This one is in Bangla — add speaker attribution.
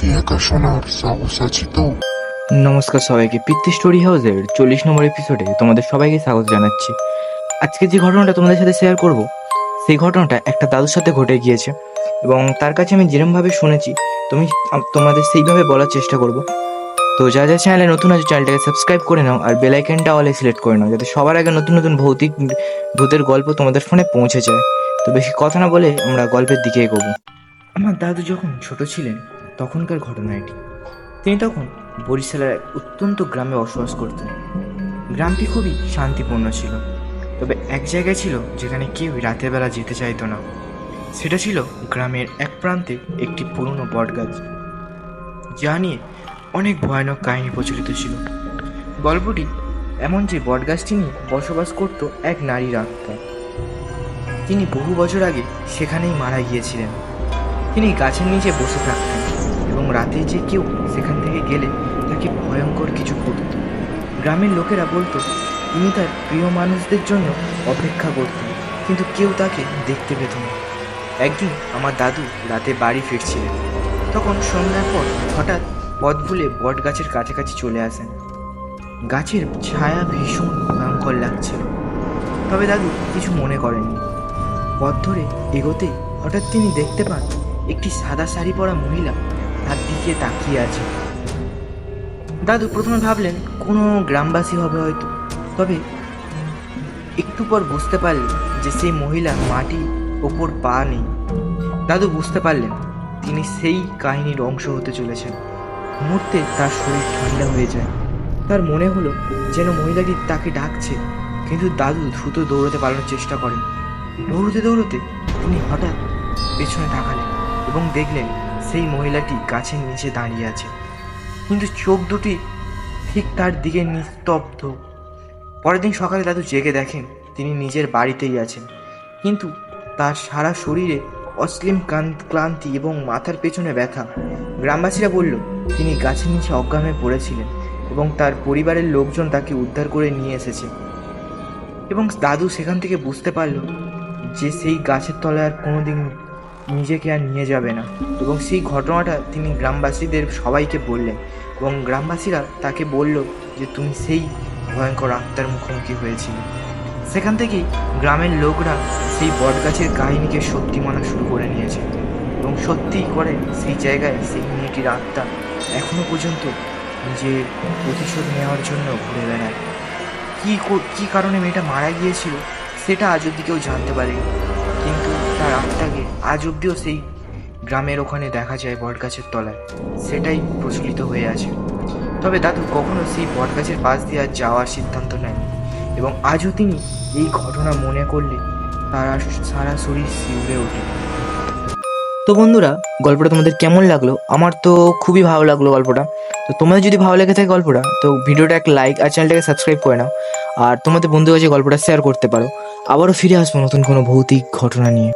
Speaker 1: গল্পটি একা শোনার সাহস আছে তো?
Speaker 2: নমস্কার সবাইকে। পিতৃ স্টোরি হাউসের চল্লিশ নম্বর এপিসোডে তোমাদের সবাইকে স্বাগত জানাচ্ছি। আজকে যে ঘটনাটা তোমাদের সাথে শেয়ার করব সেই ঘটনাটা একটা দাদুর সাথে ঘটে গিয়েছে এবং তার কাছে আমি যেরমভাবে শুনেছি তুমি তোমাদের সেইভাবে বলার চেষ্টা করব। তো যা যা চ্যানেলে নতুন আছে চ্যানেলটাকে সাবস্ক্রাইব করে নাও আর বেল আইকনটা অলে সিলেক্ট করে নাও যাতে সবার আগে নতুন নতুন ভৌতিক ভূতের গল্প তোমাদের ফোনে পৌঁছে যায়। তো বেশি কথা না বলে আমরা গল্পের দিকে এগোবো। আমার দাদু যখন ছোট ছিলেন তখনকার ঘটনা এটি। তিনি তখন বরিশালের এক অত্যন্ত গ্রামে বসবাস করতেন। গ্রামটি খুবই শান্তিপূর্ণ ছিল, তবে এক জায়গায় ছিল যেখানে কেউ রাতের বেলা যেতে চাইতো না। সেটা ছিল গ্রামের এক প্রান্তে একটি পুরনো বটগাছ, যা নিয়ে অনেক ভয়ানক কাহিনী প্রচলিত ছিল। গল্পটি এমন যে বটগাছটি নিয়ে বসবাস করত এক নারীর আত্মা। তিনি বহু বছর আগে সেখানেই মারা গিয়েছিলেন। তিনি গাছের নিচে বসে থাকতেন। এবং রাতে যে কেউ সেখান থেকে গেলে তাকে ভয়ঙ্কর কিছু করত গ্রামের লোকেরা বলতো তিনি তার প্রিয় মানুষদের জন্য অপেক্ষা করতেন কিন্তু কেউ তাকে দেখতে পেত না। একদিন আমার দাদু রাতে বাড়ি ফিরছিলেন। তখন সন্ধ্যার পর হঠাৎ পথ ভুলে বট গাছের কাছাকাছি চলে আসেন। গাছের ছায়া ভীষণ ভয়ঙ্কর লাগছিল। তবে দাদু কিছু মনে করেননি। পথ ধরে এগোতেই হঠাৎ তিনি দেখতে পান, একটি সাদা শাড়ি পরা মহিলা তার দিকে তাকিয়ে আছে। দাদু, প্রথমে ভাবলেন কোনো গ্রামবাসী হবে হয়তো, তবে একটু পর বুঝতে পারলেন যে সেই মহিলা মাটির ওপর পা নেই। দাদু বুঝতে পারলেন তিনি সেই কাহিনীর অংশ হতে চলেছেন। মুহূর্তে তার শরীর ঠান্ডা হয়ে যায়। তার মনে হলো যেন মহিলাটি তাকে ডাকছে, কিন্তু দাদু দ্রুত দৌড়তে পালানোর চেষ্টা করেন। দৌড়তে দৌড়তে তিনি হঠাৎ পেছনে তাকালেন এবং দেখলেন সেই মহিলাটি গাছের নিচে দাঁড়িয়ে আছে। কিন্তু চোখ দুটি ঠিক তার দিকে নিস্তব্ধ। পরের দিন সকালে দাদু জেগে দেখেন তিনি নিজের বাড়িতেই আছেন। কিন্তু তার সারা শরীরে ক্লান- ক্লান্তি এবং মাথার পেছনে ব্যথা। গ্রামবাসীরা বলল, তিনি গাছের নিচে অজ্ঞান হয়ে পড়েছিলেন এবং তার পরিবারের লোকজন তাকে উদ্ধার করে নিয়ে এসেছে। এবং দাদু সেখান থেকে বুঝতে পারল যে সেই গাছের তলায় আর কোনোদিন নিজেকে আর নিয়ে যাবে না। এবং সেই ঘটনাটা তিনি গ্রামবাসীদের সবাইকে বললেন। এবং গ্রামবাসীরা তাকে বলল যে, তুমি সেই ভয়ঙ্কর আত্মার মুখোমুখি হয়েছিলে। সেখান থেকেই গ্রামের লোকরা সেই বটগাছের কাহিনীকে সত্যি মানা শুরু করে নিয়েছে। এবং সত্যিই করে সেই জায়গায় সেই মেয়েটির আত্মা এখনও পর্যন্ত নিজের প্রতিশোধ নেওয়ার জন্য ঘুরে বেড়ায়। কী কো- কী কারণে মেয়েটা মারা গিয়েছিল, সেটা আজ অব্দি কেউ জানতে পারেনি। কিন্তু তার আত্মাকে আজ অব্দিও সেই গ্রামের ওখানে দেখা যায় বটগাছের তলায়। সেটাই প্রচলিত হয়ে আছে। তবে দাদু, কখনো সেই বটগাছের পাশ দিয়ে আর যাওয়ার সিদ্ধান্ত নেয়নি এবং আজও তিনি এই ঘটনা মনে করলে তারা সারা শরীর শিউরে ওঠে। তো বন্ধুরা, গল্পটা তোমাদের কেমন লাগল? আমার তো খুবই ভালো লাগল গল্পটা। তো তোমাদের যদি ভালো লেগে থাকে গল্পটা, তো ভিডিওটা এক লাইক আর চ্যানেলটাকে সাবস্ক্রাইব করে নাও। আর তোমাদের বন্ধুর কাছে গল্পটা শেয়ার করতে পারো, আবারও ফিরে আসব নতুন কোনো ভৌতিক ঘটনা নিয়ে।